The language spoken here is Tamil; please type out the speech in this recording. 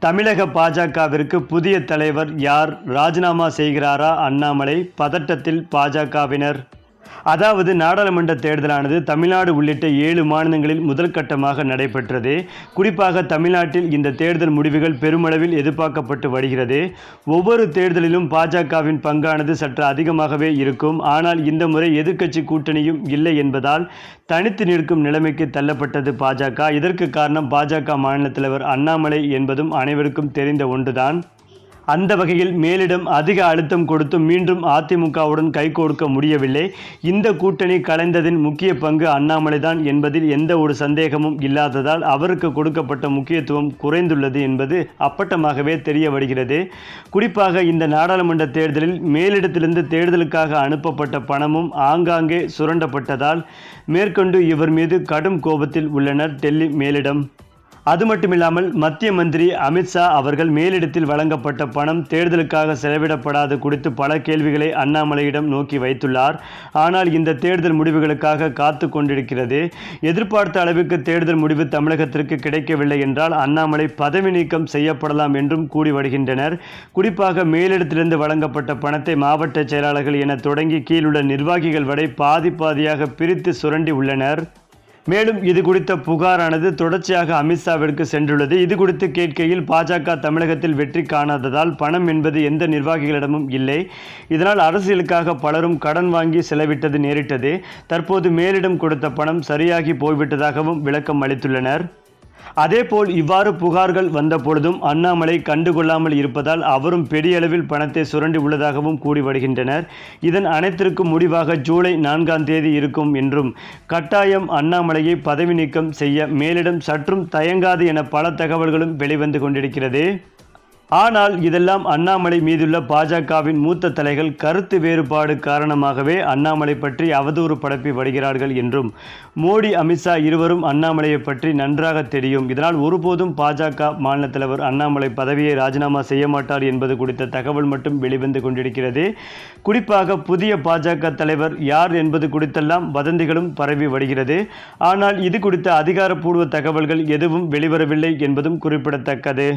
தமிழக பாஜகவிற்கு புதிய தலைவர் யார்? ராஜினாமா செய்கிறாரா? அண்ணாமலை. பதட்டத்தில் பாஜகவினர். அதாவது நாடாளுமன்ற தேர்தலானது தமிழ்நாடு உள்ளிட்ட ஏழு மாநிலங்களில் முதல் கட்டமாக நடைபெற்றது. குறிப்பாக தமிழ்நாட்டில் இந்த தேர்தல் முடிவுகள் பெருமளவில் எதிர்பார்க்கப்பட்டு வருகிறது. ஒவ்வொரு தேர்தலிலும் பாஜகவின் பங்கானது சற்று அதிகமாகவே இருக்கும். ஆனால் இந்த முறை எதிர்க்கட்சி கூட்டணியும் இல்லை என்பதால் தனித்து நிற்கும் நிலைமைக்கு தள்ளப்பட்டது பாஜக. இதற்கு காரணம் பாஜக மாநில தலைவர் அண்ணாமலை என்பதும் அனைவருக்கும் தெரிந்த ஒன்றுதான். அந்த வகையில் மேலிடம் அதிக அழுத்தம் கொடுத்தும் மீண்டும் அதிமுகவுடன் கைகோர்க்க முடியவில்லை. இந்த கூட்டணி கலைந்ததின் முக்கிய பங்கு அண்ணாமலைதான் என்பதில் எந்த ஒரு சந்தேகமும் இல்லாததால் அவருக்கு கொடுக்கப்பட்ட முக்கியத்துவம் குறைந்துள்ளது என்பது அப்பட்டமாகவே தெரிய வருகிறது குறிப்பாக இந்த நாடாளுமன்ற தேர்தலில் மேலிடத்திலிருந்து தேர்தலுக்காக அனுப்பப்பட்ட பணமும் ஆங்காங்கே சுரண்டப்பட்டதால் மேற்கொண்டு இவர் மீது கடும் கோபத்தில் உள்ளனர் டெல்லி மேலிடம். அது மட்டுமில்லாமல் மத்திய மந்திரி அமித்ஷா அவர்கள் மேலிடத்தில் வழங்கப்பட்ட பணம் தேர்தலுக்காக செலவிடப்படாது குறித்து பல கேள்விகளை அண்ணாமலையிடம் நோக்கி வைத்துள்ளார். ஆனால் இந்த தேர்தல் முடிவுகளுக்காக காத்து கொண்டிருக்கிறது. எதிர்பார்த்த அளவுக்கு தேர்தல் முடிவு தமிழகத்திற்கு கிடைக்கவில்லை என்றால் அண்ணாமலை பதவி நீக்கம் செய்யப்படலாம் என்றும் கூறி வருகின்றனர். குறிப்பாக மேலிடத்திலிருந்து வழங்கப்பட்ட பணத்தை மாவட்ட செயலாளர்கள் என தொடங்கி கீழுள்ள நிர்வாகிகள் வரை பாதி பாதியாக பிரித்து சுரண்டி உள்ளனர். மேலும் இது குறித்த புகாரானது தொடர்ச்சியாக அமித்ஷாவிற்கு சென்றுள்ளது. இது குறித்து கேட்கையில் பாஜக தமிழகத்தில் வெற்றி காணாததால் பணம் என்பது எந்த நிர்வாகிகளிடமும் இல்லை. இதனால் அரசியலுக்காக பலரும் கடன் வாங்கி செலவிட்டது நேரிட்டது. தற்போது மேலிடம் கொடுத்த பணம் சரியாகி போய்விட்டதாகவும் விளக்கம் அளித்துள்ளனர். அதேபோல் இவ்வாறு புகார்கள் வந்த பொழுதும் அண்ணாமலை கண்டுகொள்ளாமல் இருப்பதால் அவரும் பெரிய அளவில் பணத்தை சுரண்டி உள்ளதாகவும் கூறி வருகின்றனர். இதன் அனைத்திற்கும் முடிவாக ஜூலை நான்காம் தேதி இருக்கும் என்றும் கட்டாயம் அண்ணாமலையை பதவி நீக்கம் செய்ய மேலிடம் சற்றும் தயங்காது என பல தகவல்களும் வெளிவந்து கொண்டிருக்கிறது. ஆனால் இதெல்லாம் அண்ணாமலை மீதுள்ள பாஜகவின் மூத்த தலைகள் கருத்து வேறுபாடு காரணமாகவே அண்ணாமலை பற்றி அவதூறு படப்பி வருகிறார்கள் என்றும் மோடி அமித்ஷா இருவரும் அண்ணாமலையை பற்றி நன்றாக தெரியும். இதனால் ஒருபோதும் பாஜக மாநில தலைவர் அண்ணாமலை பதவியை ராஜினாமா செய்ய மாட்டார் என்பது குறித்த தகவல் மட்டும் வெளிவந்து கொண்டிருக்கிறது. குறிப்பாக புதிய பாஜக தலைவர் யார் என்பது குறித்தெல்லாம் வதந்திகளும் பரவி வருகிறது. ஆனால் இது குறித்த அதிகாரப்பூர்வ தகவல்கள் எதுவும் வெளிவரவில்லை என்பதும் குறிப்பிடத்தக்கது.